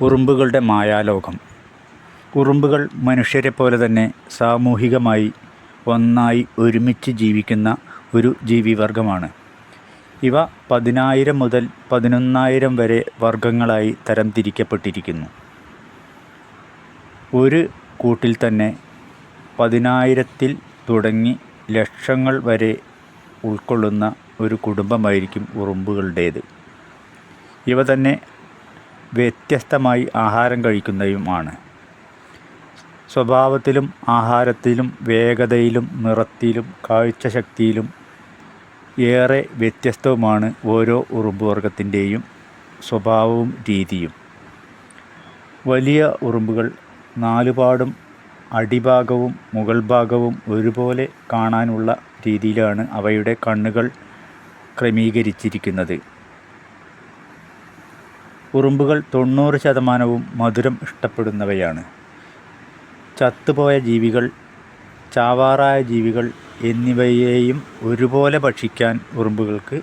ഉറുമ്പുകളുടെ മായാലോകം. ഉറുമ്പുകൾ മനുഷ്യരെ പോലെ തന്നെ സാമൂഹികമായി ഒന്നായി ഒരുമിച്ച് ജീവിക്കുന്ന ഒരു ജീവിവർഗമാണ്. ഇവ പതിനായിരം മുതൽ പതിനൊന്നായിരം വരെ വർഗങ്ങളായി തരംതിരിക്കപ്പെട്ടിരിക്കുന്നു. ഒരു കൂട്ടിൽ തന്നെ പതിനായിരത്തിൽ തുടങ്ങി ലക്ഷങ്ങൾ വരെ ഉൾക്കൊള്ളുന്ന ഒരു കുടുംബമായിരിക്കും ഉറുമ്പുകളുടേത്. ഇവ തന്നെ വ്യത്യസ്തമായി ആഹാരം കഴിക്കുന്നതുമാണ്. സ്വഭാവത്തിലും ആഹാരത്തിലും വേഗതയിലും നിറത്തിലും കാഴ്ചശക്തിയിലും ഏറെ വ്യത്യസ്തവുമാണ് ഓരോ ഉറുമ്പ് വർഗത്തിന്റെയും സ്വഭാവവും രീതിയും. വലിയ ഉറുമ്പുകൾ നാലുപാടും അടിഭാഗവും മുകൾ ഭാഗവും ഒരുപോലെ കാണാനുള്ള രീതിയിലാണ് അവയുടെ കണ്ണുകൾ ക്രമീകരിച്ചിരിക്കുന്നത്. ഉറുമ്പുകൾ തൊണ്ണൂറ് ശതമാനവും മധുരം ഇഷ്ടപ്പെടുന്നവയാണ്. ചത്തുപോയ ജീവികൾ ചാവാറായ ജീവികൾ എന്നിവയെയും ഒരുപോലെ ഭക്ഷിക്കാൻ ഉറുമ്പുകൾക്ക്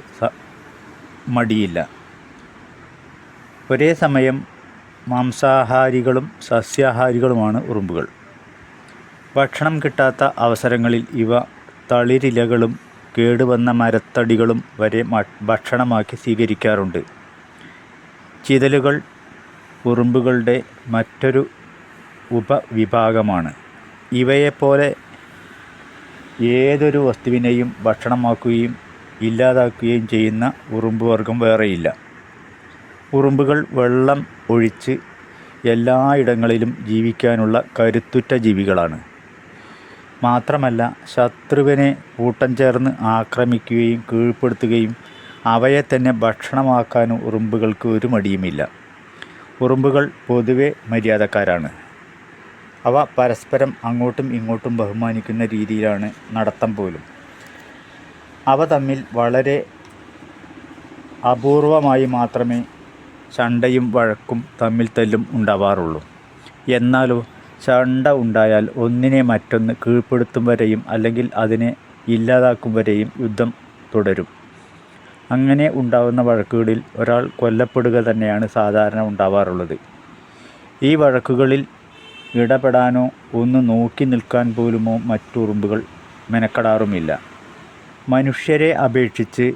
മടിയില്ല. ഒരേ സമയം മാംസാഹാരികളും സസ്യാഹാരികളുമാണ് ഉറുമ്പുകൾ. ഭക്ഷണം കിട്ടാത്ത അവസരങ്ങളിൽ ഇവ തളിരിലകളും കേടുവന്ന മരത്തടികളും വരെ ഭക്ഷണമാക്കി സ്വീകരിക്കാറുണ്ട്. ചിതലുകൾ ഉറുമ്പുകളുടെ മറ്റൊരു ഉപവിഭാഗമാണ്. ഇവയെപ്പോലെ ഏതൊരു വസ്തുവിനെയും ഭക്ഷണമാക്കുകയും ഇല്ലാതാക്കുകയും ചെയ്യുന്ന ഉറുമ്പ് വർഗം വേറെയില്ല. ഉറുമ്പുകൾ വെള്ളം ഒഴിച്ച് എല്ലായിടങ്ങളിലും ജീവിക്കാനുള്ള കരുത്തുറ്റ ജീവികളാണ്. മാത്രമല്ല ശത്രുവിനെ കൂട്ടം ചേർന്ന് ആക്രമിക്കുകയും കീഴ്പ്പെടുത്തുകയും അവയെ തന്നെ ഭക്ഷണമാക്കാനും ഉറുമ്പുകൾക്ക് ഒരു മടിയുമില്ല. ഉറുമ്പുകൾ പൊതുവെ മര്യാദക്കാരാണ്. അവ പരസ്പരം അങ്ങോട്ടും ഇങ്ങോട്ടും ബഹുമാനിക്കുന്ന രീതിയിലാണ് നടത്തം പോലും. അവ തമ്മിൽ വളരെ അപൂർവമായി മാത്രമേ ചണ്ടയും വഴക്കും തമ്മിൽ തല്ലും ഉണ്ടാവാറുള്ളൂ. എന്നാലോ ചണ്ട ഉണ്ടായാൽ ഒന്നിനെ മറ്റൊന്ന് കീഴ്പ്പെടുത്തും വരെയും അല്ലെങ്കിൽ അതിനെ ഇല്ലാതാക്കും വരെയും യുദ്ധം തുടരും. അങ്ങനെ ഉണ്ടാകുന്ന വഴക്കുകളിൽ ഒരാൾ കൊല്ലപ്പെടുക തന്നെയാണ് സാധാരണ ഉണ്ടാവാറുള്ളത്. ഈ വഴക്കുകളിൽ ഇടപെടാനോ ഒന്ന് നോക്കി നിൽക്കാൻ പോലുമോ മറ്റുറുമ്പുകൾ മെനക്കെടാറുമില്ല. മനുഷ്യരെ അപേക്ഷിച്ച്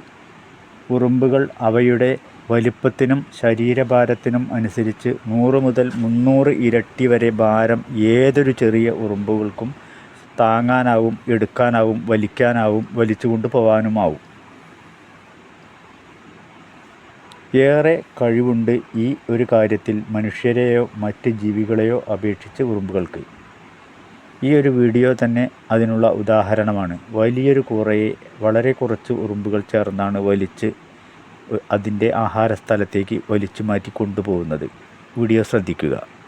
ഉറുമ്പുകൾ അവയുടെ വലിപ്പത്തിനും ശരീരഭാരത്തിനും അനുസരിച്ച് നൂറ് മുതൽ മുന്നൂറ് ഇരട്ടി വരെ ഭാരം ഏതൊരു ചെറിയ ഉറുമ്പുകൾക്കും താങ്ങാനാവും എടുക്കാനാവും വലിക്കാനാവും വലിച്ചുകൊണ്ട് പോകാനുമാവും ഏറെ കഴിവുണ്ട് ഈ ഒരു കാര്യത്തിൽ മനുഷ്യരെയോ മറ്റ് ജീവികളെയോ അപേക്ഷിച്ച് ഉറുമ്പുകൾക്ക്. ഈ ഒരു വീഡിയോ തന്നെ അതിനുള്ള ഉദാഹരണമാണ്. വലിയൊരു കൂറയെ വളരെ കുറച്ച് ഉറുമ്പുകൾ ചേർന്നാണ് വലിച്ച് അതിന്റെ ആഹാരസ്ഥലത്തേക്ക് വലിച്ചു മാറ്റി കൊണ്ടുപോകുന്നത്. വീഡിയോ ശ്രദ്ധിക്കുക.